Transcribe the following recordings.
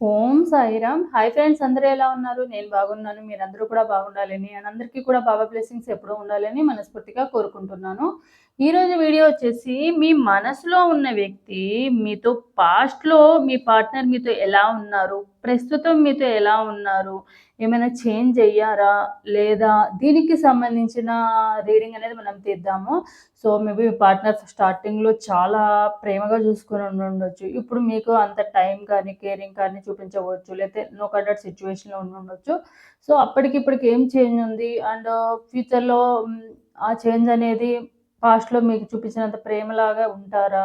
ఓం Sairam. Hi friends అందరూ ఎలా ఉన్నారు? నేను బాగున్నాను. మీరందరూ కూడా బాగుండాలని అండ్ అందరికీ కూడా బాబా బ్లెస్సింగ్స్ ఎప్పుడూ ఉండాలని మనస్ఫూర్తిగా కోరుకుంటున్నాను. ఈరోజు వీడియో వచ్చేసి మీ మనసులో ఉన్న వ్యక్తి మీతో పాస్ట్లో మీ పార్ట్నర్ మీతో ఎలా ఉన్నారు? ప్రస్తుతం మీతో ఎలా ఉన్నారు? ఏమైనా చేంజ్ అయ్యారా? లేదా దీనికి సంబంధించిన రీడింగ్ అనేది మనం తీద్దాము. సో మేబీ మీ పార్ట్నర్ స్టార్టింగ్లో చాలా ప్రేమగా చూసుకుని ఉండొచ్చు ఇప్పుడు మీకు అంత టైం కానీ కేరింగ్ కానీ చూపించవచ్చు. లేకపోతే నో కండక్ట్ సిచ్యువేషన్లో ఉండొచ్చు సో అప్పటికి ఇప్పటికి ఏం చేంజ్ ఉంది? అండ్ ఫ్యూచర్లో ఆ చేంజ్ అనేది పాస్ట్లో మీకు చూపించినంత ప్రేమలాగా ఉంటారా?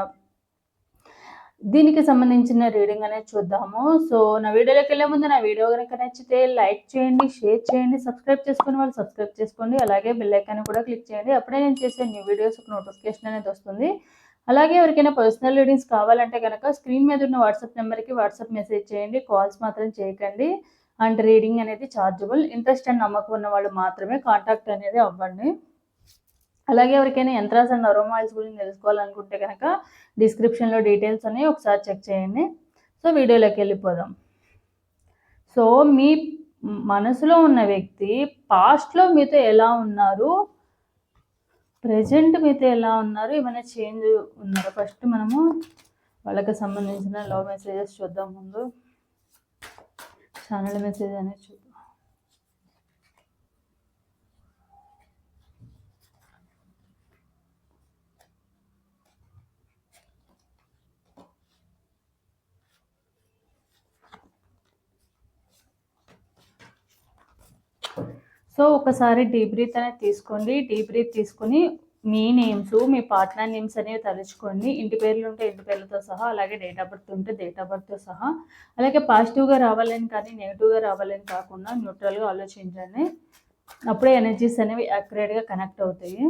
దీనికి సంబంధించిన రీడింగ్ అనేది చూద్దాము. సో నా వీడియోలోకి వెళ్ళే ముందు నా వీడియో కనుక నచ్చితే లైక్ చేయండి షేర్ చేయండి సబ్స్క్రైబ్ చేసుకుని వాళ్ళు సబ్స్క్రైబ్ చేసుకోండి. అలాగే బెల్ ఐకాన్ కూడా క్లిక్ చేయండి. అప్పుడే నేను చేసే న్యూ వీడియోస్ ఒక నోటిఫికేషన్ అనేది వస్తుంది. అలాగే ఎవరికైనా పర్సనల్ రీడింగ్స్ కావాలంటే కనుక స్క్రీన్ మీద ఉన్న వాట్సాప్ నెంబర్కి వాట్సాప్ మెసేజ్ చేయండి. కాల్స్ మాత్రం చేయకండి. అండ్ రీడింగ్ అనేది ఛార్జబుల్ ఇంట్రెస్ట్ అండ్ నమ్మకం ఉన్న వాళ్ళు మాత్రమే కాంటాక్ట్ అనేది అవ్వండి. అలాగే ఎవరికైనా యంత్రాస్ అండ్ అరోమాయిల్స్ గురించి తెలుసుకోవాలనుకుంటే కనుక డిస్క్రిప్షన్లో డీటెయిల్స్ ఉన్నాయి ఒకసారి చెక్ చేయండి. సో వీడియోలోకి వెళ్ళిపోదాం. సో మీ మనసులో ఉన్న వ్యక్తి పాస్ట్లో మీతో ఎలా ఉన్నారు? ప్రజెంట్ మీతో ఎలా ఉన్నారు? ఏమైనా చేంజ్ ఉన్నారు? ఫస్ట్ మనము వాళ్ళకి సంబంధించిన లవ్ మెసేజెస్ చూద్దాం ముందు. ఛానల్ మెసేజ్ అనేది చూద్దాం. సో ఒకసారి డీప్ బ్రీత్ అనేది తీసుకోండి. డీప్ బ్రీత్ తీసుకొని మీ నేమ్స్ మీ పార్ట్నర్ నేమ్స్ అనేవి తలుచుకోండి. ఇంటి పేర్లు ఉంటే ఇంటి పేర్లతో సహా అలాగే డేట్ ఆఫ్ బర్త్ ఉంటే డేట్ ఆఫ్ బర్త్తో సహా అలాగే పాజిటివ్గా రావాలని కానీ నెగిటివ్గా రావాలని కాకుండా న్యూట్రల్గా ఆలోచించండి. అప్పుడే ఎనర్జీస్ అనేవి అక్యురేట్గా కనెక్ట్ అవుతాయి.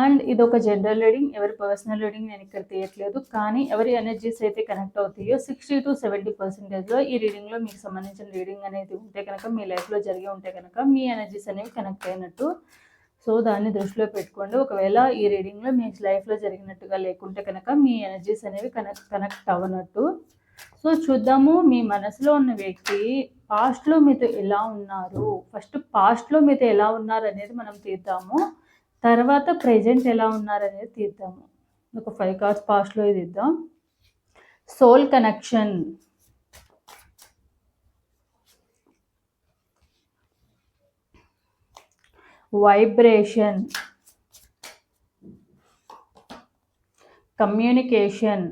అండ్ ఇది ఒక జనరల్ రీడింగ్. ఎవరి పర్సనల్ రీడింగ్ నేను ఇక్కడ తీయట్లేదు. కానీ ఎవరి ఎనర్జీస్ అయితే కనెక్ట్ అవుతాయో సిక్స్టీ టు సెవెంటీ పర్సెంటేజ్లో ఈ రీడింగ్లో మీకు సంబంధించిన రీడింగ్ అనేది ఉంటే కనుక మీ లైఫ్లో జరిగి ఉంటే కనుక మీ ఎనర్జీస్ అనేవి కనెక్ట్ అయినట్టు. సో దాన్ని దృష్టిలో పెట్టుకోండి. ఒకవేళ ఈ రీడింగ్లో మీ లైఫ్లో జరిగినట్టుగా లేకుంటే కనుక మీ ఎనర్జీస్ అనేవి కనెక్ట్ కనెక్ట్ అవ్వనట్టు. సో చూద్దాము మీ మనసులో ఉన్న వ్యక్తి పాస్ట్లో మీతో ఎలా ఉన్నారు? ఫస్ట్ పాస్ట్లో మీతో ఎలా ఉన్నారు అనేది మనం తీద్దాము. తర్వాత ప్రజెంట్ ఎలా ఉన్నారు అనేది తీద్దాము. ఒక ఫైవ్ కార్డ్స్ పాస్ట్లో ఇది ఇద్దాం. Soul connection vibration communication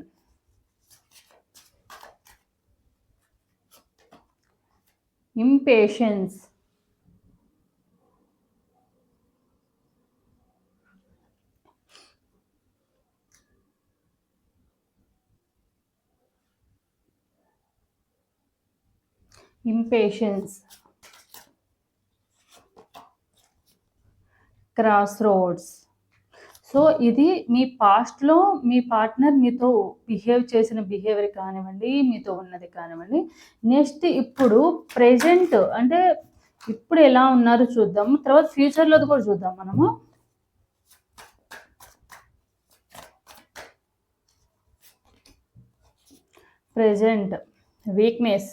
impatience. Cross roads so ఇది మీ పాస్ట్లో మీ పార్ట్నర్ మీతో బిహేవ్ చేసిన బిహేవియర్ కానివ్వండి మీతో ఉన్నది కానివ్వండి నెక్స్ట్ ఇప్పుడు ప్రెజెంట్ అంటే ఇప్పుడు ఎలా ఉన్నారు చూద్దాం. తర్వాత ఫ్యూచర్లో కూడా చూద్దాం మనము. Present weakness.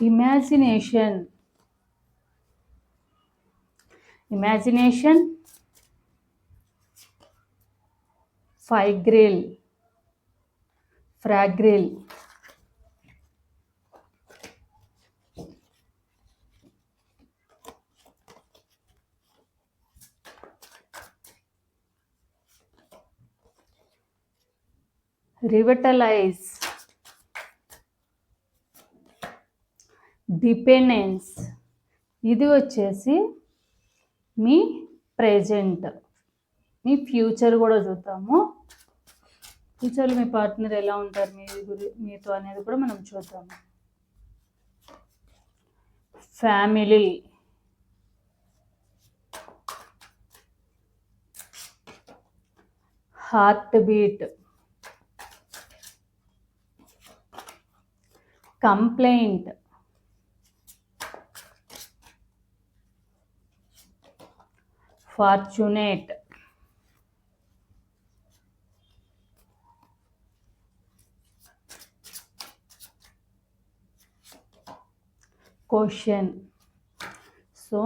ఇమాజినేషన్ ఇమాజినేషన్ ఫైగ్రిల్ ఫ్రాగ్రిల్ revitalize డిపెండెన్స్. ఇది వచ్చేసి మీ ప్రెజెంట్. మీ ఫ్యూచర్ కూడా చూద్దాము. ఫ్యూచర్లో మీ పార్ట్నర్ ఎలా ఉంటారు మీ గురి మీతో అనేది కూడా మనం చూద్దాము. Family. Heartbeat. Complaint. Fortunate. Question. So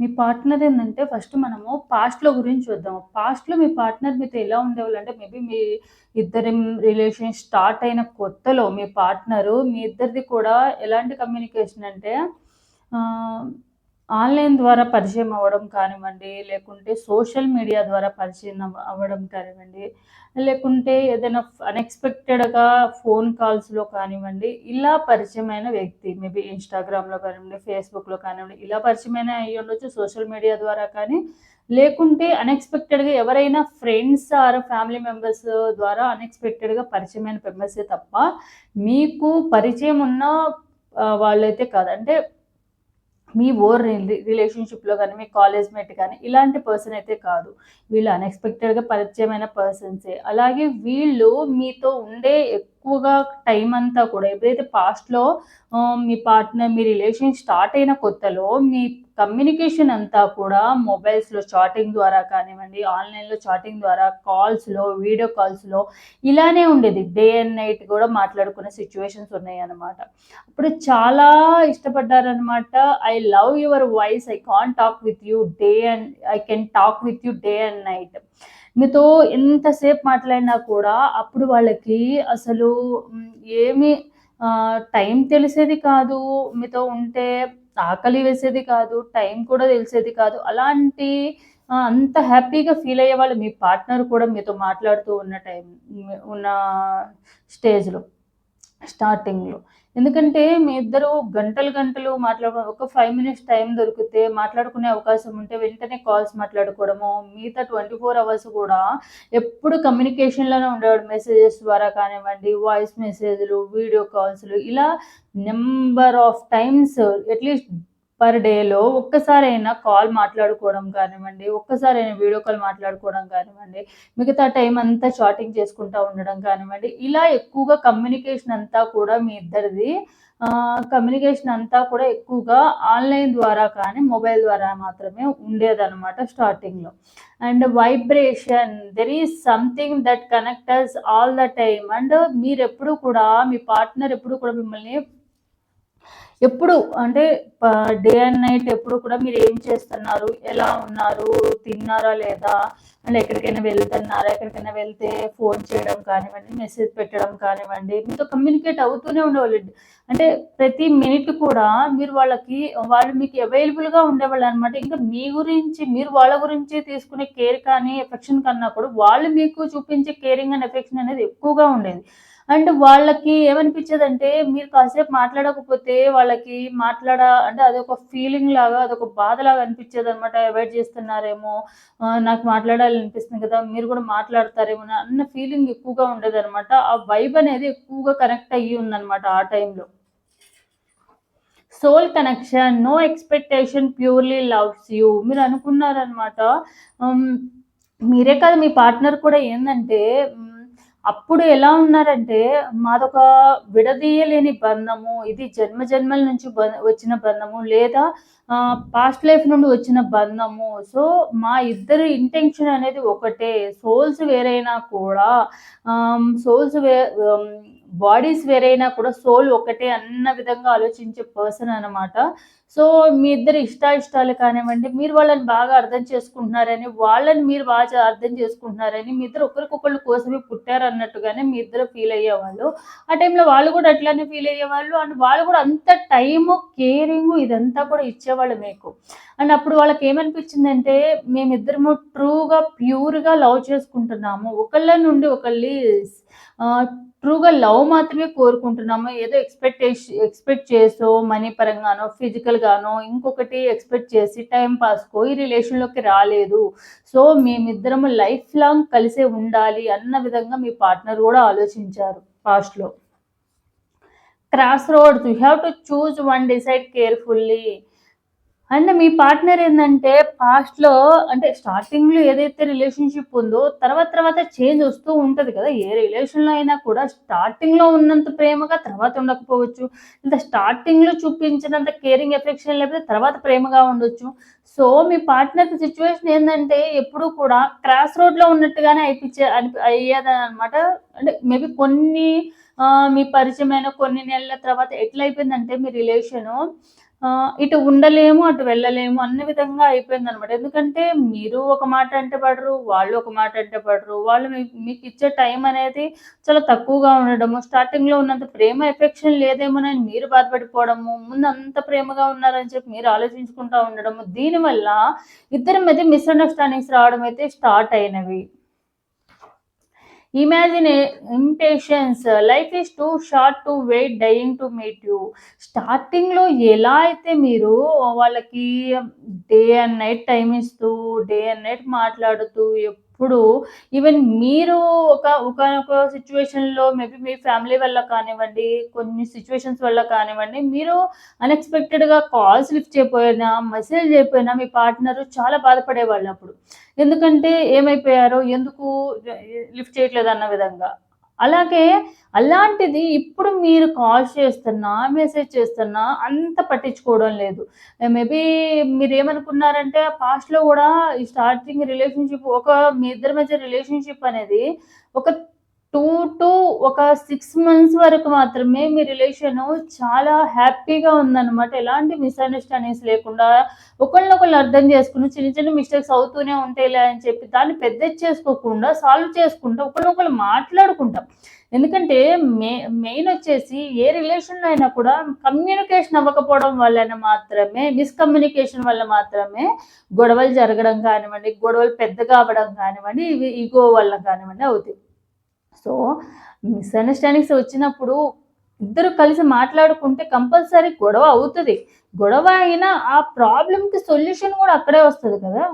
మీ పార్ట్నర్ ఏంటంటే ఫస్ట్ మనము పాస్ట్లో గురించి చూద్దాం పాస్ట్లో మీ పార్ట్నర్ మీతో ఎలా ఉండేవాళ్ళు? అంటే మేబీ మీ ఇద్దరి రిలేషన్ స్టార్ట్ అయిన కొత్తలో మీ పార్ట్నరు మీ ఇద్దరిది కూడా ఎలాంటి కమ్యూనికేషన్ అంటే ఆన్లైన్ ద్వారా పరిచయం అవ్వడం కానివ్వండి లేకుంటే సోషల్ మీడియా ద్వారా పరిచయం అవ్వడం కానివ్వండి లేకుంటే ఏదైనా అన్ఎక్స్పెక్టెడ్గా ఫోన్ కాల్స్లో కానివ్వండి ఇలా పరిచయమైన వ్యక్తి మేబీ ఇన్స్టాగ్రామ్లో కానివ్వండి ఫేస్బుక్లో కానివ్వండి ఇలా పరిచయమైన అయ్యి ఉండొచ్చు సోషల్ మీడియా ద్వారా కానీ లేకుంటే అన్ఎక్స్పెక్టెడ్గా ఎవరైనా ఫ్రెండ్స్ ఆర్ ఫ్యామిలీ మెంబర్స్ ద్వారా అన్ఎక్స్పెక్టెడ్గా పరిచయమైన మెంబర్సే తప్ప మీకు పరిచయం ఉన్న వాళ్ళైతే కాదు. అంటే మీ ఓర్ రిలేషన్షిప్లో కానీ మీ కాలేజ్ మేట్ కానీ ఇలాంటి పర్సన్ అయితే కాదు. వీళ్ళు అన్ఎక్స్పెక్టెడ్గా పరిచయమైన పర్సన్సే. అలాగే వీళ్ళు మీతో ఉండే ఎక్కువగా టైం అంతా కూడా ఎప్పుడైతే పాస్ట్లో మీ పార్ట్నర్ మీ రిలేషన్ స్టార్ట్ అయిన కొత్తలో మీ కమ్యూనికేషన్ అంతా కూడా మొబైల్స్లో చాటింగ్ ద్వారా కానివ్వండి ఆన్లైన్లో చాటింగ్ ద్వారా కాల్స్లో వీడియో కాల్స్లో ఇలానే ఉండేది. డే అండ్ నైట్ కూడా మాట్లాడుకునే సిచ్యువేషన్స్ ఉన్నాయి అనమాట అప్పుడు చాలా ఇష్టపడ్డారనమాట I love your voice I can talk with you day and I can talk with you day and night మీతో ఎంతసేపు మాట్లాడినా కూడా అప్పుడు వాళ్ళకి అసలు ఏమి టైం తెలిసేది కాదు. మీతో ఉంటే ఆకలి వేసేది కాదు టైం కూడా తెలిసేది కాదు. అలాంటి అంత హ్యాపీగా ఫీల్ అయ్యే వాళ్ళు మీ పార్ట్నర్ కూడా మీతో మాట్లాడుతూ ఉన్న టైం ఉన్న స్టేజ్లో స్టార్టింగ్లో. ఎందుకంటే మీ ఇద్దరు గంటలు గంటలు మాట్లాడుకో ఒక ఫైవ్ మినిట్స్ టైం దొరికితే మాట్లాడుకునే అవకాశం ఉంటే వెంటనే కాల్స్ మాట్లాడుకోవడము మిగతా ట్వంటీ ఫోర్ అవర్స్ కూడా ఎప్పుడు కమ్యూనికేషన్లోనే ఉండేవాడు. మెసేజెస్ ద్వారా కానివ్వండి వాయిస్ మెసేజ్లు వీడియో కాల్స్లు ఇలా number of times at least per డేలో ఒక్కసారైనా కాల్ మాట్లాడుకోవడం కానివ్వండి ఒక్కసారైనా వీడియో కాల్ మాట్లాడుకోవడం కానివ్వండి మిగతా టైం అంతా చాటింగ్ చేసుకుంటూ ఉండడం కానివ్వండి ఇలా ఎక్కువగా కమ్యూనికేషన్ అంతా కూడా మీ ఇద్దరిది కమ్యూనికేషన్ అంతా కూడా ఎక్కువగా ఆన్లైన్ ద్వారా కానీ మొబైల్ ద్వారా మాత్రమే ఉండేదన్నమాట స్టార్టింగ్లో and vibration there is something that connectors all the time and మీరు ఎప్పుడు కూడా మీ పార్ట్నర్ ఎప్పుడు కూడా మిమ్మల్ని ఎప్పుడు అంటే డే అండ్ నైట్ ఎప్పుడు కూడా మీరు ఏం చేస్తున్నారు? ఎలా ఉన్నారు? తిన్నారా లేదా? అంటే ఎక్కడికైనా వెళ్తున్నారా? ఎక్కడికైనా వెళ్తే ఫోన్ చేయడం కానివ్వండి మెసేజ్ పెట్టడం కానివ్వండి మీతో కమ్యూనికేట్ అవుతూనే ఉండేవాళ్ళు. అంటే ప్రతి మినిట్ కూడా మీరు వాళ్ళకి వాళ్ళు మీకు అవైలబుల్గా ఉండేవాళ్ళు అనమాట ఇంకా మీ గురించి మీరు వాళ్ళ గురించి తీసుకునే కేర్ కానీ ఎఫెక్షన్ కన్నా కూడా వాళ్ళు మీకు చూపించే కేరింగ్ అండ్ ఎఫెక్షన్ అనేది ఎక్కువగా ఉండేది. అండ్ వాళ్ళకి ఏమనిపించేది అంటే మీరు కాసేపు మాట్లాడకపోతే వాళ్ళకి మాట్లాడ అంటే అదొక ఫీలింగ్ లాగా అదొక బాధలాగా అనిపించేది అనమాట అవాయిడ్ చేస్తున్నారేమో నాకు మాట్లాడాలి అనిపిస్తుంది కదా మీరు కూడా మాట్లాడతారేమో అన్న ఫీలింగ్ ఎక్కువగా ఉండేది అనమాట ఆ వైబ్ అనేది ఎక్కువగా కనెక్ట్ అయ్యి ఉందన్నమాట ఆ టైంలో soul connection no expectation purely loves you మీరు అనుకున్నారనమాట మీరే కాదు మీ పార్ట్నర్ కూడా ఏంటంటే అప్పుడు ఎలా ఉన్నారంటే మాదొక విడదీయలేని బంధము ఇది జన్మ జన్మల నుంచి వచ్చిన బంధము లేదా పాస్ట్ లైఫ్ నుండి వచ్చిన బంధము. సో మా ఇద్దరు ఇంటెన్షన్ అనేది ఒకటే. సోల్స్ వేరైనా కూడా సోల్స్ వే బాడీస్ వేరైనా కూడా సోల్ ఒకటే అన్న విధంగా ఆలోచించే పర్సన్ అనమాట సో మీ ఇద్దరు ఇష్టాయిష్టాలు కానివ్వండి మీరు వాళ్ళని బాగా అర్థం చేసుకుంటున్నారని వాళ్ళని మీరు బాగా అర్థం చేసుకుంటున్నారని మీ ఇద్దరు ఒకరికొకళ్ళు కోసమే పుట్టారు అన్నట్టుగానే మీ ఇద్దరు ఫీల్ అయ్యేవాళ్ళు. ఆ టైంలో వాళ్ళు కూడా అట్లానే ఫీల్ అయ్యేవాళ్ళు. అండ్ వాళ్ళు కూడా అంత టైము కేరింగ్ ఇదంతా కూడా ఇచ్చేవాళ్ళు మీకు. అండ్ అప్పుడు వాళ్ళకి ఏమనిపించిందంటే మేమిద్దరము ట్రూగా ప్యూర్గా లవ్ చేసుకుంటున్నాము. ఒకళ్ళ నుండి ఒకళ్ళి ట్రూగా లవ్ మాత్రమే కోరుకుంటున్నాము ఏదో ఎక్స్పెక్టేషన్ ఎక్స్పెక్ట్ చేసో మనీ పరంగానో ఫిజికల్ గానో ఇంకొకటి ఎక్స్పెక్ట్ చేసి టైం పాస్కో ఈ రిలేషన్లోకి రాలేదు. సో మేమిద్దరము లైఫ్ లాంగ్ కలిసే ఉండాలి అన్న విధంగా మీ పార్ట్నర్ కూడా ఆలోచించారు పాస్ట్లో cross roads you have to choose one decide carefully and me partner ఏంటంటే పాస్ట్‌లో అంటే స్టార్టింగ్‌లో ఏదైతే రిలేషన్‌షిప్ ఉందో తర్వాత తర్వాత చేంజ్ వస్తూ ఉంటది కదా! ఏ రిలేషన్‌లో అయినా కూడా స్టార్టింగ్‌లో ఉన్నంత ప్రేమగా తర్వాత ఉండకపోవచ్చు. లేదా స్టార్టింగ్‌లో చూపించినంత కేరింగ్, ఎఫెక్షన్ లేకపోతే తర్వాత ప్రేమగా ఉండొచ్చు. సో, మీ పార్ట్నర్ సిచ్యువేషన్ ఏంటంటే ఎప్పుడూ కూడా క్రాస్ రోడ్‌లో ఉన్నట్టుగానే అయిపించే అనిపి అయ్యేదనమాట. అంటే మేబీ కొన్ని మీ పరిచయమైన కొన్ని నెలల తర్వాత ఎట్లయిపోయిందంటే మీ రిలేషను ఇటు ఉండలేము, అటు వెళ్ళలేము అన్ని విధంగా అయిపోయిందనమాట. ఎందుకంటే మీరు ఒక మాట అంటే పడరు, వాళ్ళు ఒక మాట అంటే పడరు. వాళ్ళు మీ ఇచ్చే టైం అనేది చాలా తక్కువగా ఉండడము, స్టార్టింగ్‌లో ఉన్నంత ప్రేమ, ఎఫెక్షన్ లేదేమోనని మీరు బాధపడిపోవడము, ముందు అంత ప్రేమగా ఉన్నారని చెప్పి మీరు ఆలోచించుకుంటూ ఉండడము. దీనివల్ల ఇద్దరి మధ్య మిస్‌అండర్‌స్టాండింగ్స్ రావడం అయితే స్టార్ట్ అయినవి. Imagine impatience life is too short to wait dying to meet you. స్టార్టింగ్‌లో ఎలా అయితే మీరు వాళ్ళకి డే అండ్ నైట్ టైం ఇస్తూ, డే అండ్ నైట్ మాట్లాడుతూ ఇప్పుడు ఈవెన్ మీరు ఒక ఒకనొక సిచ్యువేషన్లో మేబీ మీ ఫ్యామిలీ వల్ల కానివ్వండి, కొన్ని సిచ్యువేషన్స్ వల్ల కానివ్వండి, మీరు అన్‌ఎక్స్‌పెక్టెడ్‌గా కాల్స్ లిఫ్ట్ చేయపోయినా మెసేజ్ చేయకపోయినా మీ పార్ట్నరు చాలా బాధపడేవాళ్ళప్పుడు. ఎందుకంటే ఏమైపోయారో, ఎందుకు లిఫ్ట్ చేయట్లేదు అన్న విధంగా. అలాగే అలాంటిది ఇప్పుడు మీరు కాల్ చేస్తున్నా, మెసేజ్ చేస్తున్నా అంత పట్టించుకోవడం లేదు. Eh, మేబీ మీరేమనుకున్నారంటే పాస్ట్‌లో కూడా ఈ స్టార్టింగ్ రిలేషన్‌షిప్ ఒక మీ ఇద్దరి మధ్య రిలేషన్‌షిప్ అనేది ఒక టూ టు ఒక సిక్స్ మంత్స్ వరకు మాత్రమే మీ రిలేషన్ చాలా హ్యాపీగా ఉందన్నమాట ఎలాంటి మిస్‌అండర్‌స్టాండింగ్స్ లేకుండా ఒకళ్ళనొకళ్ళు అర్థం చేసుకుని చిన్న చిన్న మిస్టేక్స్ అవుతూనే ఉంటాయిలే అని చెప్పి దాన్ని పెద్దది చేసుకోకుండా సాల్వ్ చేసుకుంటూ ఒకళ్ళనొకళ్ళు మాట్లాడుకుంటాం. ఎందుకంటే మె మెయిన్ వచ్చేసి ఏ రిలేషన్‌లో అయినా కూడా కమ్యూనికేషన్ అవ్వకపోవడం వలన మాత్రమే మిస్‌కమ్యూనికేషన్ వల్ల మాత్రమే గొడవలు జరగడం కానివ్వండి, గొడవలు పెద్దగా అవ్వడం కానివ్వండి, ఇవి ఇగో వల్ల కానివ్వండి అవుతాయి. సో, మిస్‌అండర్‌స్టాండింగ్స్ వచ్చినప్పుడు ఇద్దరు కలిసి మాట్లాడుకుంటే కంపల్సరీ గొడవ అవుతుంది గొడవ అయినా ఆ ప్రాబ్లంకి సొల్యూషన్ కూడా అక్కడే వస్తుంది కదా!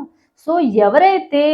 సో, ఎవరైతే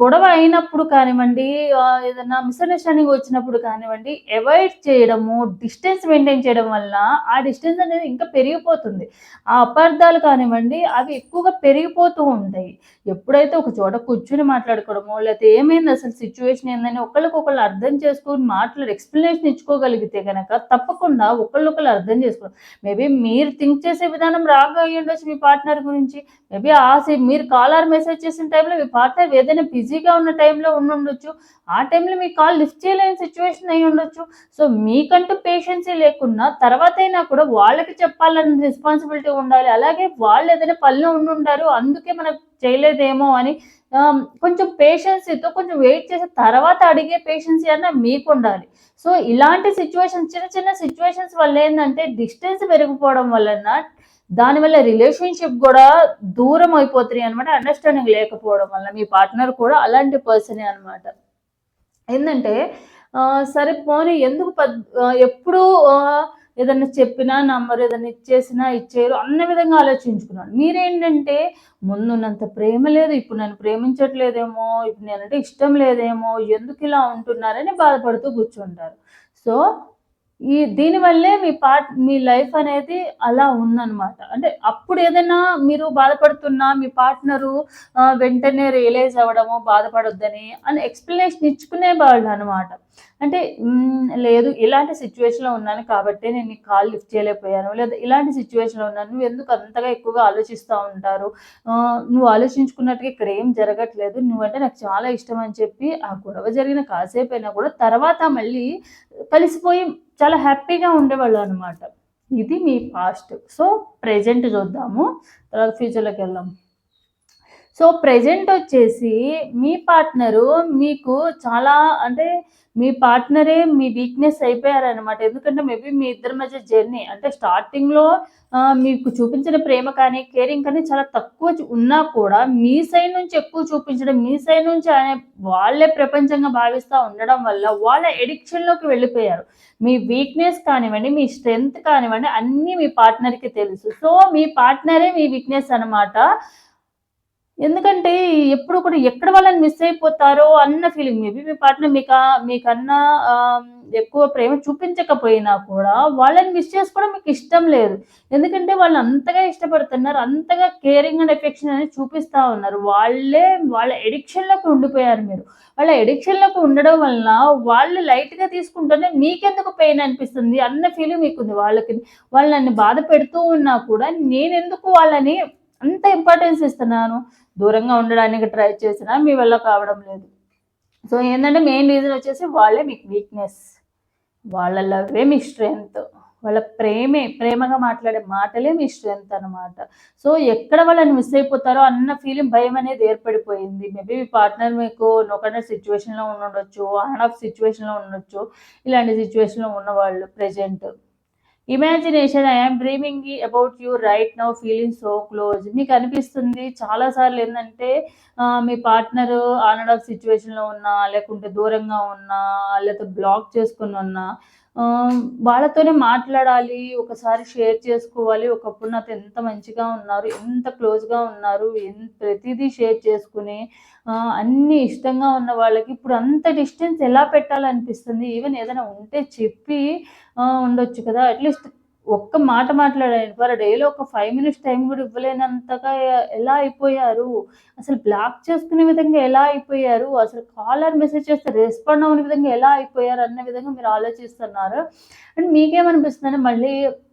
గొడవ అయినప్పుడు కానివ్వండి, ఆహ్, ఏదన్నా మిస్‌అండర్‌స్టాండింగ్ వచ్చినప్పుడు కానివ్వండి, అవాయిడ్ చేయడము, డిస్టెన్స్ మెయింటైన్ చేయడం వల్ల ఆ డిస్టెన్స్ అనేది ఇంకా పెరిగిపోతుంది. ఆ అపార్థాలు కానివ్వండి, అవి ఎక్కువగా పెరిగిపోతూ ఉంటాయి. ఎప్పుడైతే ఒక చోట కూర్చొని మాట్లాడుకోవడమో, లేకపోతే ఏమైంది అసలు సిచ్యువేషన్ ఏందని ఒకళ్ళకొకళ్ళు అర్థం చేసుకొని మాట్లాడి ఎక్స్‌ప్లనేషన్ ఇచ్చుకోగలిగితే కనుక తప్పకుండా ఒకళ్ళొకళ్ళు అర్థం చేసుకోవడం. మేబీ మీరు థింక్ చేసే విధానం రాంగ్ అయ్యుండొచ్చు మీ పార్ట్నర్ గురించి. మేబీ ఆ మీరు కాల్ ఆర్ మెసేజ్ చేసిన టైంలో మీ పార్ట్నర్ ఏదైనా బిజీగా ఉన్న టైంలో ఉండుండొచ్చు. ఆ టైంలో మీ కాల్ లిఫ్ట్ చేయలేని సిచువేషన్ అయి ఉండొచ్చు సో, మీకంటూ పేషెన్సీ లేకున్నా అయినా కూడా వాళ్ళకి చెప్పాలన్న రెస్పాన్సిబిలిటీ ఉండాలి. అలాగే వాళ్ళు ఏదైనా పనిలో ఉండి ఉంటారు అందుకే మనకు చేయలేదేమో అని కొంచెం పేషెన్సీతో కొంచెం వెయిట్ చేసి తర్వాత అడిగే పేషెన్సీ అన్నా మీకుండాలి. సో, ఇలాంటి సిట్యుయేషన్స్ చిన్న చిన్న సిచ్యువేషన్స్ వల్ల ఏంటంటే డిస్టెన్స్ పెరిగిపోవడం వలన దానివల్ల రిలేషన్‌షిప్ కూడా దూరం అయిపోతున్నాయి అనమాట అండర్‌స్టాండింగ్ లేకపోవడం వల్ల. మీ పార్ట్నర్ కూడా అలాంటి పర్సనే అనమాట ఏంటంటే సరే పోనీ ఎందుకు ఎప్పుడు ఎప్పుడూ ఏదైనా ఏదన్నా చెప్పినా నమ్మరు, ఏదన్నా ఇచ్చేసినా ఇచ్చేయరు అన్న విధంగా ఆలోచించుకున్నాడు. మీరేంటంటే ముందున్నంత ప్రేమ లేదు, ఇప్పుడు నన్ను ప్రేమించట్లేదేమో, ఇప్పుడు నేనంటే ఇష్టం లేదేమో, ఎందుకు ఇలా ఉంటున్నారని బాధపడుతూ కూర్చుంటారు. సో, ఈ దీనివల్లే మీ పార్ట్ మీ లైఫ్ అనేది అలా ఉందన్నమాట. అంటే అప్పుడు ఏదైనా మీరు బాధపడుతున్నా మీ పార్ట్నరు వెంటనే రియలైజ్ అవ్వడము, బాధపడొద్దని అని ఎక్స్‌ప్లనేషన్ ఇచ్చుకునేవాళ్ళనమాట. అంటే లేదు ఇలాంటి సిచ్యువేషన్లో ఉన్నాను కాబట్టి నేను నీకు కాల్ లిఫ్ట్ చేయలేకపోయాను. లేదా ఇలాంటి సిచ్యువేషన్లో ఉన్నాను. నువ్వెందుకు అంతగా ఎక్కువగా ఆలోచిస్తూ ఉంటారు. నువ్వు ఆలోచించుకున్నట్టుగా ఇక్కడ ఏం జరగట్లేదు. నువ్వంటే నాకు చాలా ఇష్టం అని చెప్పి ఆ గొడవ జరిగిన కాసేపు అయినా కూడా తర్వాత మళ్ళీ కలిసిపోయి చాలా హ్యాపీగా ఉండేవాళ్ళు అనమాట ఇది మీ పాస్ట్. సో, ప్రెజెంట్ చూద్దాము. తర్వాత ఫ్యూచర్‌లోకెళ్దాం. సో, ప్రెజెంట్ వచ్చేసి మీ పార్ట్నరు మీకు చాలా అంటే మీ పార్ట్నరే మీ వీక్‌నెస్ అయిపోయారనమాట. ఎందుకంటే మేబీ మీ ఇద్దరి మధ్య జర్నీ అంటే స్టార్టింగ్‌లో మీకు చూపించిన ప్రేమ కానీ, కేరింగ్ కానీ చాలా తక్కువ ఉన్నా కూడా మీ సైడ్ నుంచి ఎక్కువ చూపించడం, మీ సైడ్ నుంచి ఆయన వాళ్ళే ప్రపంచంగా భావిస్తూ ఉండడం వల్ల వాళ్ళ ఎడిక్షన్లోకి వెళ్ళిపోయారు. మీ వీక్‌నెస్ కానివ్వండి, మీ స్ట్రెంగ్త్ కానివ్వండి అన్నీ మీ పార్ట్నర్‌కి తెలుసు. సో, మీ పార్ట్నరే మీ వీక్‌నెస్ అనమాట. ఎందుకంటే ఎప్పుడు కూడా ఎక్కడ వాళ్ళని మిస్ అయిపోతారో అన్న ఫీలింగ్. మేబీ మీ పార్ట్నర్ మీకా మీకన్నా ఎక్కువ ప్రేమ చూపించకపోయినా కూడా వాళ్ళని మిస్ చేసుకోవడం మీకు ఇష్టం లేదు. ఎందుకంటే వాళ్ళు అంతగా ఇష్టపడుతున్నారు అంతగా కేరింగ్ అండ్ ఎఫెక్షన్ అనేది చూపిస్తూ ఉన్నారు. వాళ్ళే వాళ్ళ ఎడిక్షన్లోకి ఉండిపోయారు మీరు. వాళ్ళ ఎడిక్షన్లోకి ఉండడం వలన వాళ్ళు లైట్గా తీసుకుంటేనే మీకెందుకు పెయిన్ అనిపిస్తుంది అన్న ఫీలింగ్ మీకుంది. వాళ్ళకి వాళ్ళు నన్ను బాధ పెడుతూ ఉన్నా కూడా నేను ఎందుకు వాళ్ళని అంత ఇంపార్టెన్స్ ఇస్తున్నాను? దూరంగా ఉండడానికి ట్రై చేసినా మీ వల్ల కావడం లేదు. సో ఏంటంటే మెయిన్ రీజన్ వచ్చేసి వాళ్ళే మీకు వీక్నెస్. వాళ్ళ లవ్వే మీ స్ట్రెంగ్త్. వాళ్ళ ప్రేమే ప్రేమగా మాట్లాడే మాటలే మీ స్ట్రెంగ్త్ అనమాట సో ఎక్కడ వాళ్ళని మిస్ అయిపోతారో అన్న ఫీలింగ్ భయం అనేది ఏర్పడిపోయింది. మేబీ మీ పార్ట్నర్ మీకు నొకనే సిచ్యువేషన్లో ఉండొచ్చు ఆన్ ఆఫ్ సిచ్యువేషన్లో ఉండొచ్చు ఇలాంటి సిచ్యువేషన్లో ఉన్నవాళ్ళు present. Imagination I'm dreaming about you right now feeling so close మీకు అనిపిస్తుంది చాలాసార్లు ఏంటంటే మీ పార్ట్నర్ ఆన్ ఆఫ్ సిచ్యువేషన్లో ఉన్నా లేకుంటే దూరంగా ఉన్నా లేకపోతే బ్లాక్ చేసుకుని ఉన్నా వాళ్ళతోనే మాట్లాడాలి ఒకసారి షేర్ చేసుకోవాలి. ఒకప్పుడు నాతో ఎంత మంచిగా ఉన్నారు ఎంత క్లోజ్గా ఉన్నారు ఎంత ప్రతిదీ షేర్ చేసుకుని అన్ని ఇష్టంగా ఉన్న వాళ్ళకి ఇప్పుడు అంత డిస్టెన్స్ ఎలా పెట్టాలనిపిస్తుంది? ఈవెన్ ఏదైనా ఉంటే చెప్పి ఉండొచ్చు కదా. అట్లీస్ట్ ఒక్క మాట మాట్లాడాను పర్ డేలో ఒక ఫైవ్ మినిట్స్ టైం కూడా ఇవ్వలేనంతగా ఎలా అయిపోయారు? అసలు బ్లాక్ చేసుకునే విధంగా ఎలా అయిపోయారు? అసలు కాలర్ మెసేజ్ చేస్తే రెస్పాండ్ అవ్వని విధంగా ఎలా అయిపోయారు? అన్న విధంగా మీరు ఆలోచిస్తున్నారు. అండ్ మీకేమనిపిస్తుంది మళ్ళీ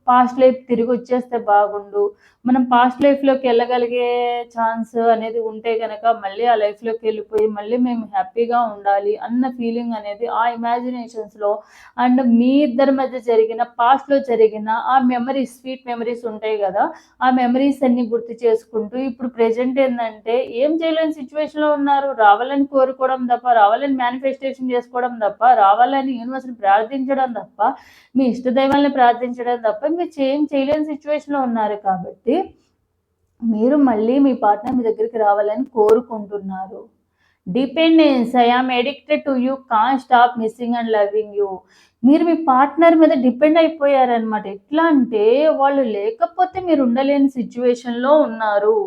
పాస్ట్ లైఫ్ తిరిగి వచ్చేస్తే బాగుండు. మనం పాస్ట్ లైఫ్లోకి వెళ్ళగలిగే ఛాన్స్ అనేది ఉంటే కనుక మళ్ళీ ఆ లైఫ్లోకి వెళ్ళిపోయి మళ్ళీ మేము హ్యాపీగా ఉండాలి అన్న ఫీలింగ్ అనేది ఆ ఇమాజినేషన్స్లో అండ్ మీ ఇద్దరి మధ్య జరిగిన పాస్ట్లో జరిగిన ఆ మెమరీస్ స్వీట్ మెమరీస్ ఉంటాయి కదా ఆ మెమరీస్ అన్ని గుర్తు చేసుకుంటూ ఇప్పుడు ప్రజెంట్ ఏంటంటే ఏం చేయలేని సిచ్యువేషన్లో ఉన్నారు. రావాలని కోరుకోవడం తప్ప రావాలని మేనిఫెస్టేషన్ చేసుకోవడం తప్ప రావాలని యూనివర్స్ని ప్రార్థించడం తప్ప మీ ఇష్టదైవాన్ని ప్రార్థించడం తప్ప మీరు ఏం చేయలేని సిచ్యువేషన్లో ఉన్నారు కాబట్టి మీరు మళ్ళీ మీ పార్ట్నర్ మీ దగ్గరికి రావాలని కోరుకుంటున్నారు. Dependence I'm addicted to you can stop missing and loving you మీరు మీ పార్ట్నర్ మీద డిపెండ్ అయిపోయారనమాట ఎట్లా అంటే వాళ్ళు లేకపోతే మీరు ఉండలేని సిచ్యువేషన్లో ఉన్నారు.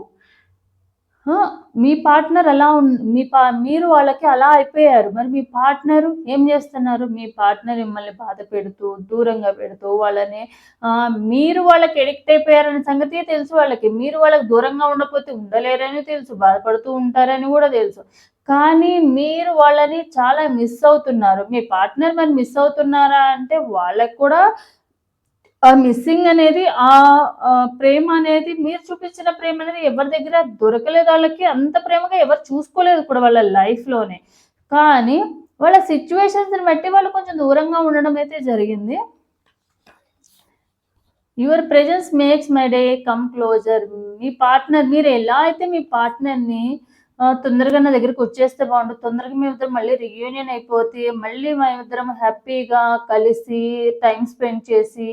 మీ పార్ట్నర్ అలా మీ పా మీరు వాళ్ళకి అలా అయిపోయారు. మరి మీ పార్ట్నరు ఏం చేస్తున్నారు? మీ పార్ట్నర్ మిమ్మల్ని బాధ పెడుతూ దూరంగా పెడుతూ వాళ్ళని మీరు వాళ్ళకి ఎడిక్ట్ అయిపోయారనే సంగతి తెలుసు వాళ్ళకి. మీరు వాళ్ళకి దూరంగా ఉండకపోతే ఉండలేరని తెలుసు బాధపడుతూ ఉంటారని కూడా తెలుసు. కానీ మీరు వాళ్ళని చాలా మిస్ అవుతున్నారు. మీ పార్ట్నర్ మరి మిస్ అవుతున్నారా అంటే వాళ్ళకి కూడా మిస్సింగ్ అనేది ఆ ప్రేమ అనేది మీరు చూపించిన ప్రేమ అనేది ఎవరి దగ్గర దొరకలేదు వాళ్ళకి అంత ప్రేమగా ఎవరు చూసుకోలేదు కూడా వాళ్ళ లైఫ్లోనే కానీ వాళ్ళ సిచ్యువేషన్స్ని బట్టి వాళ్ళు కొంచెం దూరంగా ఉండడం అయితే జరిగింది. Your presence makes my day come closer me partner మీరు ఎలా అయితే మీ పార్ట్నర్ని తొందరగా నా దగ్గరికి వచ్చేస్తే బాగుండు. తొందరగా మేమిద్దరం మళ్ళీ రియూనియన్ అయిపోతే మళ్ళీ మేమిద్దరం హ్యాపీగా కలిసి టైం స్పెండ్ చేసి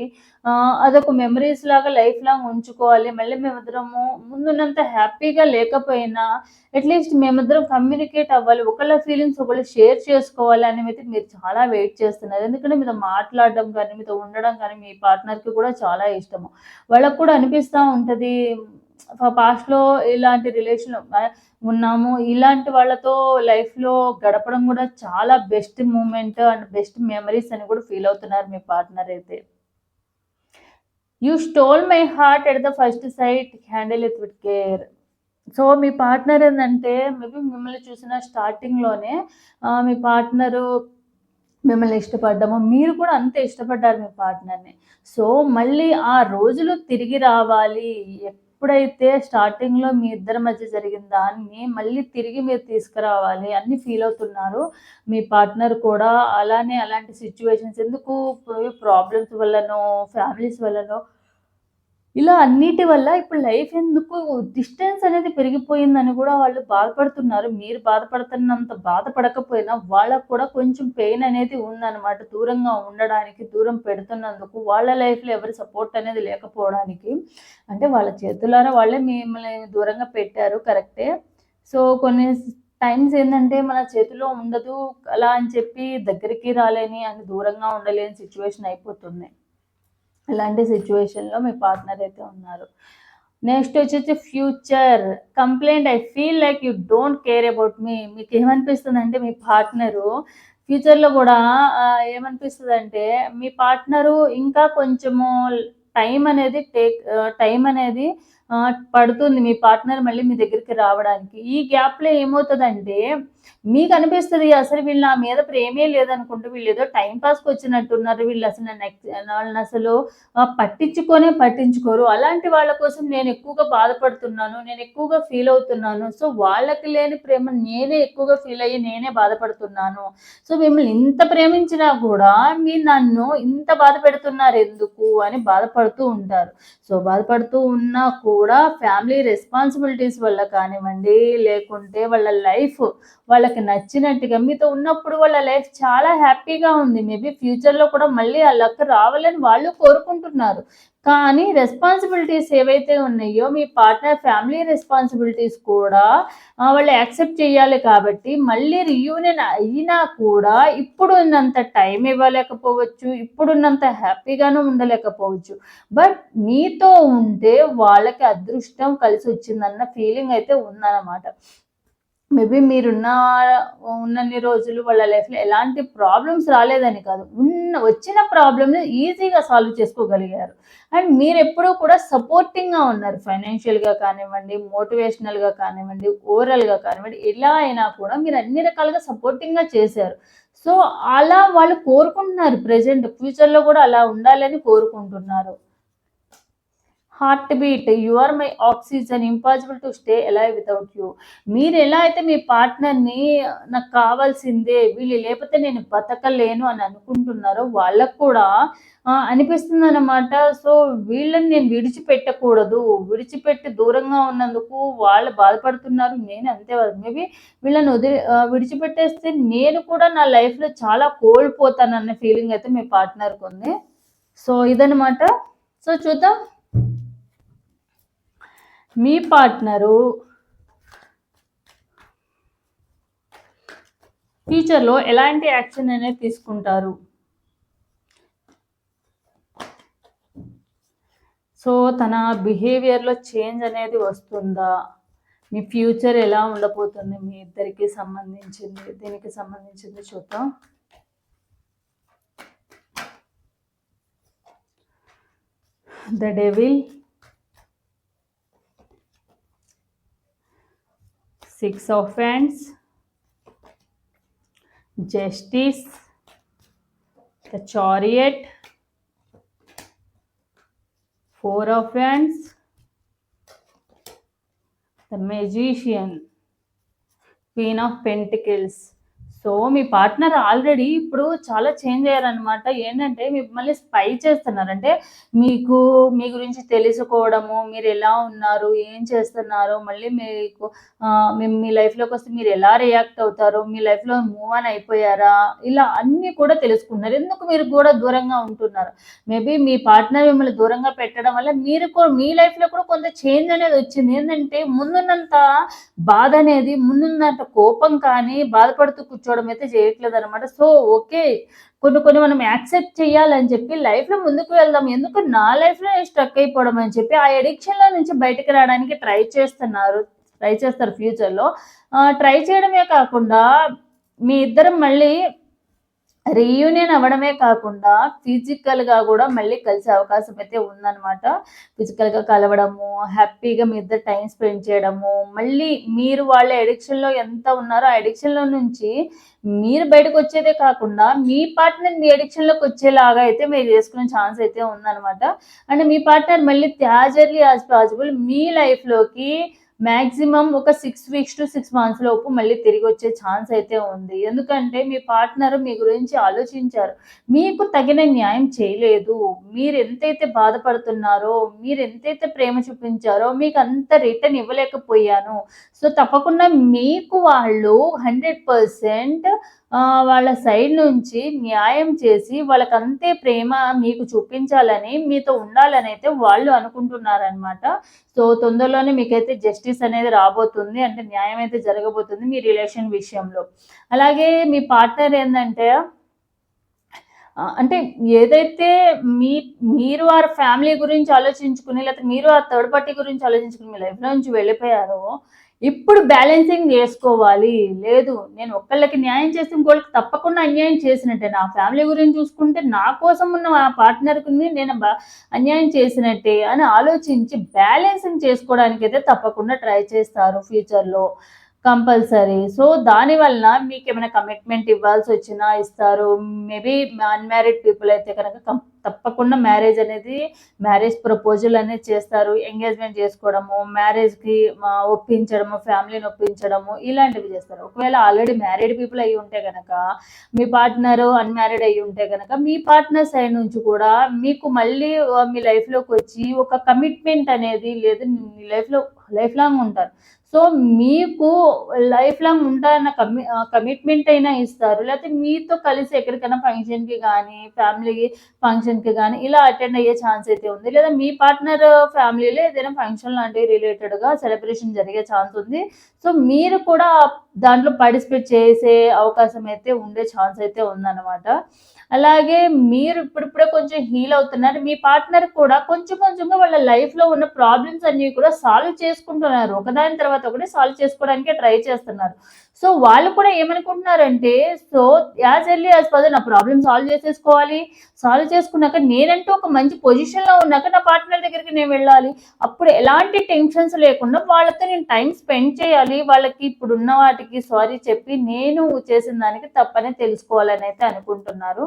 అదొక మెమరీస్ లాగా లైఫ్ లాంగ్ ఉంచుకోవాలి. మళ్ళీ మేమిద్దరము ముందున్నంత హ్యాపీగా లేకపోయినా అట్లీస్ట్ మేమిద్దరం కమ్యూనికేట్ అవ్వాలి. ఒకళ్ళ ఫీలింగ్స్ ఒకళ్ళు షేర్ చేసుకోవాలి అనేది మీరు చాలా వెయిట్ చేస్తున్నారు. ఎందుకంటే మీతో మాట్లాడడం కానీ మీతో ఉండడం కానీ మీ పార్ట్నర్కి కూడా చాలా ఇష్టము. వాళ్ళకు కూడా అనిపిస్తూ ఉంటుంది పాస్ట్లో ఇలాంటి రిలేషన్ ఉన్నాము. ఇలాంటి వాళ్ళతో లైఫ్లో గడపడం కూడా చాలా best moment and best memories అని కూడా ఫీల్ అవుతున్నారు మీ పార్ట్నర్ అయితే. You stole my heart at the first sight handle it with care. So me partner ఏంటంటే మేబీ మిమ్మల్ని చూసిన స్టార్టింగ్లోనే మీ పార్ట్నరు మిమ్మల్ని ఇష్టపడ్డాము. మీరు కూడా అంతే ఇష్టపడ్డారు మీ పార్ట్నర్ని. సో మళ్ళీ ఆ రోజులు తిరిగి రావాలి. ఎప్పుడైతే స్టార్టింగ్లో మీ ఇద్దరి మధ్య జరిగిన దాన్ని మళ్ళీ తిరిగి మీరు తీసుకురావాలి అన్ని ఫీల్ అవుతున్నారు మీ పార్ట్నర్ కూడా అలానే అలాంటి సిచ్యువేషన్స్ ఎందుకు ప్రాబ్లమ్స్ వల్లనో ఫ్యామిలీస్ వల్లనో ఇలా అన్నిటి వల్ల ఇప్పుడు లైఫ్ ఎందుకు డిస్టెన్స్ అనేది పెరిగిపోయిందని కూడా వాళ్ళు బాధపడుతున్నారు. మీరు బాధపడుతున్నంత బాధపడకపోయినా వాళ్ళకు కూడా కొంచెం పెయిన్ అనేది ఉందన్నమాట. దూరంగా ఉండడానికి దూరం పెడుతున్నందుకు వాళ్ళ లైఫ్లో ఎవరి సపోర్ట్ అనేది లేకపోవడానికి. అంటే వాళ్ళ చేతులారా వాళ్ళే మిమ్మల్ని దూరంగా పెట్టారు కరెక్టే. సో కొన్ని టైమ్స్ ఏంటంటే మన చేతిలో ఉండదు అలా అని చెప్పి దగ్గరికి రాలేని అని దూరంగా ఉండలేని సిచ్యువేషన్ అయిపోతుంది ఇలాంటి సిచ్యువేషన్లో మీ పార్ట్నర్ అయితే ఉన్నారు. నెక్స్ట్ వచ్చేసి future complaint I feel like you don't care about మీ మీకు ఏమనిపిస్తుందంటే మీ పార్ట్నరు ఫ్యూచర్లో కూడా ఏమనిపిస్తుంది అంటే మీ పార్ట్నరు ఇంకా కొంచెము టైం అనేది టేక్ టైం అనేది పడుతుంది మీ పార్ట్నర్ మళ్ళీ మీ దగ్గరికి రావడానికి. ఈ గ్యాప్లో ఏమవుతుందంటే మీకు అనిపిస్తుంది అసలు వీళ్ళు నా మీద ప్రేమే లేదనుకుంటూ వీళ్ళు ఏదో టైంపాస్కి వచ్చినట్టున్నారు. వీళ్ళు అసలు నన్ను వాళ్ళని అసలు పట్టించుకొనే పట్టించుకోరు. అలాంటి వాళ్ళ కోసం నేను ఎక్కువగా బాధపడుతున్నాను నేను ఎక్కువగా ఫీల్ అవుతున్నాను. సో వాళ్ళకి లేని ప్రేమ నేనే ఎక్కువగా ఫీల్ అయ్యి నేనే బాధపడుతున్నాను. సో మిమ్మల్ని ఇంత ప్రేమించినా కూడా మీరు నన్ను ఇంత బాధ పెడుతున్నారు ఎందుకు అని బాధపడుతూ ఉంటారు. సో బాధపడుతూ ఉన్నా కూడా కూడా ఫ్యామిలీ రెస్పాన్సిబిలిటీస్ వల్ల కానివ్వండి లేకుంటే వాళ్ళ లైఫ్ వాళ్ళకి నచ్చినట్టుగా మీతో ఉన్నప్పుడు వాళ్ళ లైఫ్ చాలా హ్యాపీగా ఉంది. మేబీ ఫ్యూచర్లో కూడా మళ్ళీ ఆ లక్ రావాలని వాళ్ళు కోరుకుంటున్నారు. కానీ రెస్పాన్సిబిలిటీస్ ఏవైతే ఉన్నాయో మీ పార్ట్నర్ ఫ్యామిలీ రెస్పాన్సిబిలిటీస్ కూడా వాళ్ళు యాక్సెప్ట్ చేయాలి కాబట్టి మళ్ళీ రియూనియన్ అయినా కూడా ఇప్పుడున్నంత టైం ఇవ్వలేకపోవచ్చు ఇప్పుడున్నంత హ్యాపీగాను ఉండలేకపోవచ్చు. బట్ మీతో ఉంటే వాళ్ళకి అదృష్టం కలిసి వచ్చిందన్న ఫీలింగ్ అయితే ఉందన్నమాట. మేబీ మీరున్న ఉన్నన్ని రోజులు వాళ్ళ లైఫ్లో ఎలాంటి ప్రాబ్లమ్స్ రాలేదని కాదు. ఉన్న వచ్చిన ప్రాబ్లమ్ని ఈజీగా సాల్వ్ చేసుకోగలిగారు. అండ్ మీరు ఎప్పుడూ కూడా సపోర్టింగ్గా ఉన్నారు. ఫైనాన్షియల్గా కానివ్వండి మోటివేషనల్గా కానివ్వండి ఓవరాల్గా కానివ్వండి ఎలా అయినా కూడా మీరు అన్ని రకాలుగా సపోర్టింగ్గా చేశారు. సో అలా వాళ్ళు కోరుకుంటున్నారు. ప్రజెంట్ ఫ్యూచర్లో కూడా అలా ఉండాలని కోరుకుంటున్నారు. Heart beat you are my oxygen impossible to stay ఎలా వితౌట్ యూ. మీరు ఎలా అయితే మీ పార్ట్నర్ని నాకు కావాల్సిందే వీళ్ళు లేకపోతే నేను బతకలేను అని అనుకుంటున్నారో వాళ్ళకు కూడా అనిపిస్తుంది అనమాట సో వీళ్ళని నేను విడిచిపెట్టకూడదు. విడిచిపెట్టి దూరంగా ఉన్నందుకు వాళ్ళు బాధపడుతున్నారు. నేను అంతే మేబీ వీళ్ళని వదిలి విడిచిపెట్టేస్తే నేను కూడా నా లైఫ్లో చాలా కోల్పోతానన్న ఫీలింగ్ అయితే మీ పార్ట్నర్కి ఉంది. సో ఇదనమాట సో చూద్దాం. మీ పార్ట్నరు ఫ్యూచర్లో ఎలాంటి యాక్షన్ అనేది తీసుకుంటారు? సో తన బిహేవియర్లో చేంజ్ అనేది వస్తుందా? మీ ఫ్యూచర్ ఎలా ఉండబోతుంది? మీ ఇద్దరికి సంబంధించింది దీనికి సంబంధించింది చూద్దాం. The devil six offense justice. The chariot. Four offense the magician. Queen of pentacles. So me partner already ఇప్పుడు చాలా చేంజ్ అయ్యారనమాట ఏంటంటే మిమ్మల్ని స్పై చేస్తున్నారు. అంటే మీకు మీ గురించి తెలుసుకోవడము మీరు ఎలా ఉన్నారు ఏం చేస్తున్నారు మళ్ళీ మీకు మీ- లైఫ్లోకి వస్తే మీరు ఎలా రియాక్ట్ అవుతారు మీ లైఫ్లో మూవ్ ఆన్ అయిపోయారా ఇలా అన్నీ కూడా తెలుసుకున్నారు. ఎందుకు మీరు కూడా దూరంగా ఉంటున్నారు? మేబీ మీ పార్ట్నర్ మిమ్మల్ని దూరంగా పెట్టడం వల్ల మీరు కూడా మీ లైఫ్లో కూడా కొంత చేంజ్ అనేది వచ్చింది. ఏంటంటే ముందున్నంత బాధ అనేది ముందున్నంత కోపం కానీ బాధపడుతూ తీసుకోవడం అయితే చేయట్లేదు అనమాట సో ఓకే. కొన్ని కొన్ని మనం యాక్సెప్ట్ చేయాలని చెప్పి లైఫ్లో ముందుకు వెళ్దాం. ఎందుకు నా లైఫ్లో స్ట్రక్ అయిపోవడం అని చెప్పి ఆ ఎడిక్షన్లో నుంచి బయటకు రావడానికి ట్రై చేస్తున్నారు ట్రై చేస్తారు ఫ్యూచర్లో. ట్రై చేయడమే కాకుండా మీ ఇద్దరం మళ్ళీ రీయూనియన్ అవ్వడమే కాకుండా ఫిజికల్గా కూడా మళ్ళీ కలిసే అవకాశం అయితే ఉందన్నమాట. ఫిజికల్గా కలవడము హ్యాపీగా మీ ఇద్దరు టైం స్పెండ్ చేయడము మళ్ళీ మీరు వాళ్ళ ఎడిక్షన్లో ఎంత ఉన్నారో ఆ ఎడిక్షన్లో నుంచి మీరు బయటకు వచ్చేదే కాకుండా మీ పార్ట్నర్ మీ ఎడిక్షన్లోకి వచ్చేలాగా అయితే మీరు చేసుకునే ఛాన్స్ అయితే ఉందన్నమాట. అండ్ మీ పార్ట్నర్ మళ్ళీ త్యాజర్లీ యాజ్ పాసిబుల్ మీ లైఫ్లోకి మ్యాక్సిమం ఒక six weeks to six months లోపు మళ్ళీ తిరిగి వచ్చే ఛాన్స్ అయితే ఉంది. ఎందుకంటే మీ పార్ట్నర్ మీ గురించి ఆలోచించారు. మీకు తగిన న్యాయం చేయలేదు. మీరు ఎంతైతే బాధపడుతున్నారో మీరు ఎంతైతే ప్రేమ చూపించారో మీకు అంత రిటర్న్ ఇవ్వలేకపోయాను. సో తప్పకుండా మీకు వాళ్ళు హండ్రెడ్ పర్సెంట్ వాళ్ళ సైడ్ నుంచి న్యాయం చేసి వాళ్ళకంతే ప్రేమ మీకు చూపించాలని మీతో ఉండాలని అయితే వాళ్ళు అనుకుంటున్నారనమాట సో తొందరలోనే మీకైతే జస్టిస్ అనేది రాబోతుంది అంటే న్యాయం అయితే జరగబోతుంది మీ రిలేషన్ విషయంలో. అలాగే మీ పార్ట్నర్ ఏంటంటే అంటే ఏదైతే మీ మీరు వారి ఫ్యామిలీ గురించి ఆలోచించుకుని లేకపోతే మీరు ఆ థర్డ్ పార్టీ గురించి ఆలోచించుకుని మీ లైఫ్లో నుంచి వెళ్ళిపోయారో ఇప్పుడు బ్యాలెన్సింగ్ చేసుకోవాలి. లేదు నేను ఒక్కళ్ళకి న్యాయం చేసిన ఇంకోళ్ళకి తప్పకుండా అన్యాయం చేసినట్టే. నా ఫ్యామిలీ గురించి చూసుకుంటే నా కోసం ఉన్న ఆ పార్ట్నర్కి నేను అన్యాయం చేసినట్టే అని ఆలోచించి బ్యాలెన్సింగ్ చేసుకోవడానికి అయితే తప్పకుండా ట్రై చేస్తారు ఫ్యూచర్లో కంపల్సరీ. సో దాని వలన మీకు ఏమైనా కమిట్మెంట్ ఇవ్వాల్సి వచ్చినా ఇస్తారు. మేబీ అన్మ్యారీడ్ పీపుల్ అయితే కనుక కం- తప్పకుండా మ్యారేజ్ అనేది మ్యారేజ్ ప్రపోజల్ అనేది చేస్తారు. ఎంగేజ్మెంట్ చేసుకోవడము మ్యారేజ్కి ఒప్పించడము ఫ్యామిలీని ఒప్పించడము ఇలాంటివి చేస్తారు. ఒకవేళ ఆల్రెడీ మ్యారీడ్ పీపుల్ అయ్యి ఉంటే కనుక మీ పార్ట్నర్ అన్మ్యారీడ్ అయ్యి ఉంటే కనుక మీ పార్ట్నర్ సైడ్ నుంచి కూడా మీకు మళ్ళీ మీ లైఫ్లోకి వచ్చి ఒక కమిట్మెంట్ అనేది లేదు. మీ లైఫ్లో లైఫ్ లాంగ్ ఉంటారు. సో మీకు లైఫ్ లాంగ్ ఉంటారన్న కమి కమిట్మెంట్ అయినా ఇస్తారు. లేకపోతే మీతో కలిసి ఎక్కడికైనా ఫంక్షన్కి కానీ ఫ్యామిలీ ఫంక్షన్కి కానీ ఇలా అటెండ్ అయ్యే ఛాన్స్ అయితే ఉంది. లేదా మీ పార్ట్నర్ ఫ్యామిలీలో ఏదైనా ఫంక్షన్ లాంటివి రిలేటెడ్గా సెలబ్రేషన్ జరిగే ఛాన్స్ ఉంది. సో మీరు కూడా దాంట్లో పార్టిసిపేట్ చేసే అవకాశం అయితే ఉండే ఛాన్స్ అయితే ఉందన్నమాట. అలాగే మీరు ఇప్పుడిప్పుడే కొంచెం హీల్ అవుతున్నారు. మీ పార్ట్నర్ కూడా కొంచెం కొంచెంగా వాళ్ళ లైఫ్లో ఉన్న ప్రాబ్లమ్స్ అన్ని కూడా సాల్వ్ చేసుకుంటున్నారు. ఒకదాని తర్వాత ఒకటి సాల్వ్ చేసుకోవడానికి ట్రై చేస్తున్నారు. సో వాళ్ళు కూడా ఏమనుకుంటున్నారంటే సో యాజ్ ఎర్లీ యాజ్ పదర్ నా ప్రాబ్లమ్ సాల్వ్ చేసేసుకోవాలి. సాల్వ్ చేసుకున్నాక నేనంటూ ఒక మంచి పొజిషన్లో ఉన్నాక నా పార్ట్నర్ దగ్గరికి నేను వెళ్ళాలి. అప్పుడు ఎలాంటి టెన్షన్స్ లేకుండా వాళ్ళతో నేను టైం స్పెండ్ చేయాలి. వాళ్ళకి ఇప్పుడు ఉన్న వాటికి సారీ చెప్పి నేను చేసిన దానికి తప్పనే తెలుసుకోవాలని అయితే అనుకుంటున్నారు.